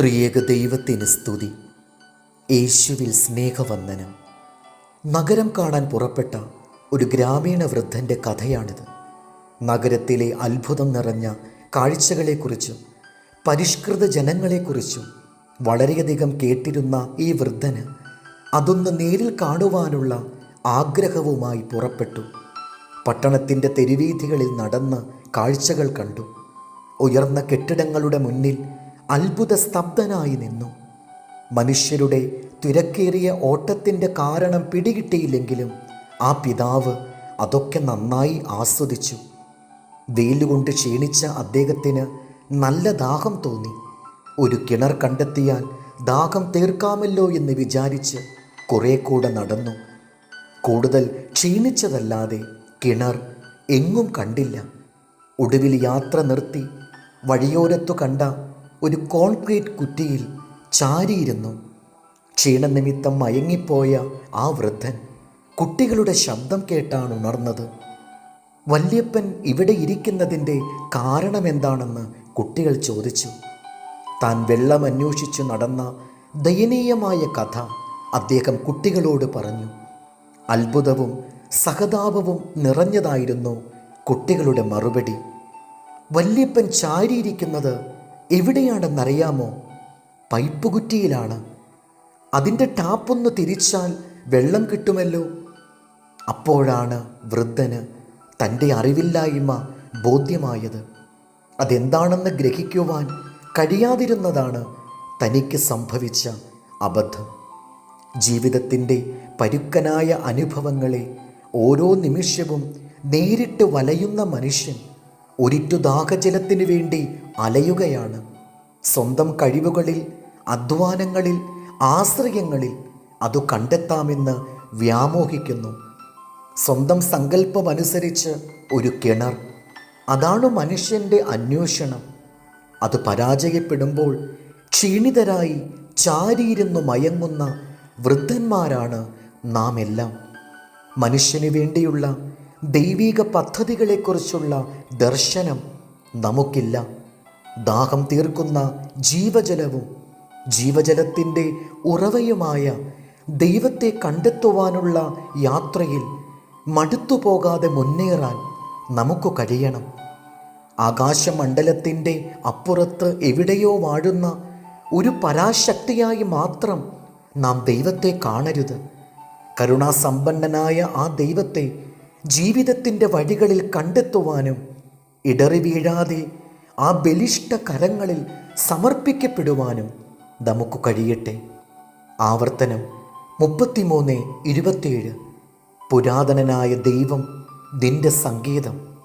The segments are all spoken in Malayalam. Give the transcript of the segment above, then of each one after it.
ത്രിയേക ദൈവത്തിന് സ്തുതി. യേശുവിൽ സ്നേഹവന്ദനം. നഗരം കാണാൻ പുറപ്പെട്ട ഒരു ഗ്രാമീണ വൃദ്ധന്റെ കഥയാണിത്. നഗരത്തിലെ അത്ഭുതം നിറഞ്ഞ കാഴ്ചകളെക്കുറിച്ചും പരിഷ്കൃത ജനങ്ങളെക്കുറിച്ചും വളരെയധികം കേട്ടിരുന്ന ഈ വൃദ്ധന് അതൊന്ന് നേരിൽ കാണുവാനുള്ള ആഗ്രഹവുമായി പുറപ്പെട്ടു. പട്ടണത്തിന്റെ തെരുവീഥികളിൽ നടന്ന് കാഴ്ചകൾ കണ്ടു. ഉയർന്ന കെട്ടിടങ്ങളുടെ മുന്നിൽ അത്ഭുത സ്തബ്ധനായി നിന്നു. മനുഷ്യരുടെ തിരക്കേറിയ ഓട്ടത്തിന്റെ കാരണം പിടികിട്ടിയില്ലെങ്കിലും ആ പിതാവ് അതൊക്കെ നന്നായി ആസ്വദിച്ചു. വെയിലുകൊണ്ട് ക്ഷീണിച്ച അദ്ദേഹത്തിന് നല്ല ദാഹം തോന്നി. ഒരു കിണർ കണ്ടെത്തിയാൽ ദാഹം തീർക്കാമല്ലോ എന്ന് വിചാരിച്ച് കുറേ കൂടെ നടന്നു. കൂടുതൽ ക്ഷീണിച്ചതല്ലാതെ കിണർ എങ്ങും കണ്ടില്ല. ഒടുവിൽ യാത്ര നിർത്തി വഴിയോരത്തു കണ്ട ഒരു കോൺക്രീറ്റ് കുറ്റിയിൽ ചാരിയിരുന്നു. ക്ഷീണനിമിത്തം മയങ്ങിപ്പോയ ആ വൃദ്ധൻ കുട്ടികളുടെ ശബ്ദം കേട്ടാണ് ഉണർന്നത്. വല്യപ്പൻ ഇവിടെ ഇരിക്കുന്നതിന്റെ കാരണമെന്താണെന്ന് കുട്ടികൾ ചോദിച്ചു. താൻ വെള്ളം അന്വേഷിച്ചു നടന്ന ദയനീയമായ കഥ അദ്ദേഹം കുട്ടികളോട് പറഞ്ഞു. അത്ഭുതവും സഹതാപവും നിറഞ്ഞതായിരുന്നു കുട്ടികളുടെ മറുപടി. വല്യപ്പൻ ചാരിയിരിക്കുന്നത് എവിടെയാണെന്നറിയാമോ? പൈപ്പ് കുറ്റിയിലാണ് അതിന്റെ ടാപ്പൊന്ന് തിരിച്ചാൽ വെള്ളം കിട്ടുമല്ലോ? അപ്പോഴാണ് വൃദ്ധന് തന്റെ അറിവില്ലായ്മ ബോധ്യമായത്. അതെന്താണെന്ന് ഗ്രഹിക്കുവാൻ കഴിയാതിരുന്നതാണ് തനിക്ക് സംഭവിച്ച അബദ്ധം. ജീവിതത്തിന്റെ പരുക്കനായ അനുഭവങ്ങളെ ഓരോ നിമിഷവും നേരിട്ട് വലയുന്ന മനുഷ്യൻ ഒരിറ്റു ദാഹജലത്തിനു വേണ്ടി അലയുകയാണ്. സ്വന്തം കഴിവുകളിൽ അധ്വാനങ്ങളിൽ ആശ്രയങ്ങളിൽ അതു കണ്ടെത്താമെന്ന് വ്യാമോഹിക്കുന്നു. സ്വന്തം സങ്കല്പമനുസരിച്ച് ഒരു കിണർ. അതാണ് മനുഷ്യന്റെ അന്വേഷണം. അത് പരാജയപ്പെടുമ്പോൾ ക്ഷീണിതരായി ചാരിയിരുന്നു മയങ്ങുന്ന വൃദ്ധന്മാരാണ് നാം എല്ലാം മനുഷ്യന് വേണ്ടിയുള്ള ദൈവിക പദ്ധതികളെക്കുറിച്ചുള്ള ദർശനം നമുക്കില്ല. ദാഹം തീർക്കുന്ന ജീവജലവും ജീവജലത്തിന്റെ ഉറവയുമായ ദൈവത്തെ കണ്ടെത്തുവാനുള്ള യാത്രയിൽ മടുത്തു പോകാതെ മുന്നേറാൻ നമുക്ക് കഴിയണം. ആകാശമണ്ഡലത്തിന്റെ അപ്പുറത്ത് എവിടെയോ വാഴുന്ന ഒരു പരാശക്തിയായി മാത്രം നാം ദൈവത്തെ കാണരുത്. കരുണാസമ്പന്നനായ ആ ദൈവത്തെ ജീവിതത്തിന്റെ വഴികളിൽ കണ്ടെത്തുവാനും ഇടറി വീഴാതെ ആ ബലിഷ്ഠ കരങ്ങളിൽ സമർപ്പിക്കപ്പെടുവാനും നമുക്ക് കഴിയട്ടെ. ആവർത്തനം മുപ്പത്തിമൂന്ന് ഇരുപത്തിയേഴ്. പുരാതനനായ ദൈവം നിന്റെ സംഗീതം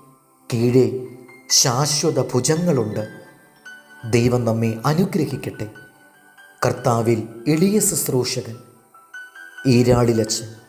കീഴെ ശാശ്വത ഭുജങ്ങളുണ്ട്. ദൈവം നമ്മെ അനുഗ്രഹിക്കട്ടെ. കർത്താവിൽ എളിയ ശുശ്രൂഷകൻ. ഈരാളിലച്ചൻ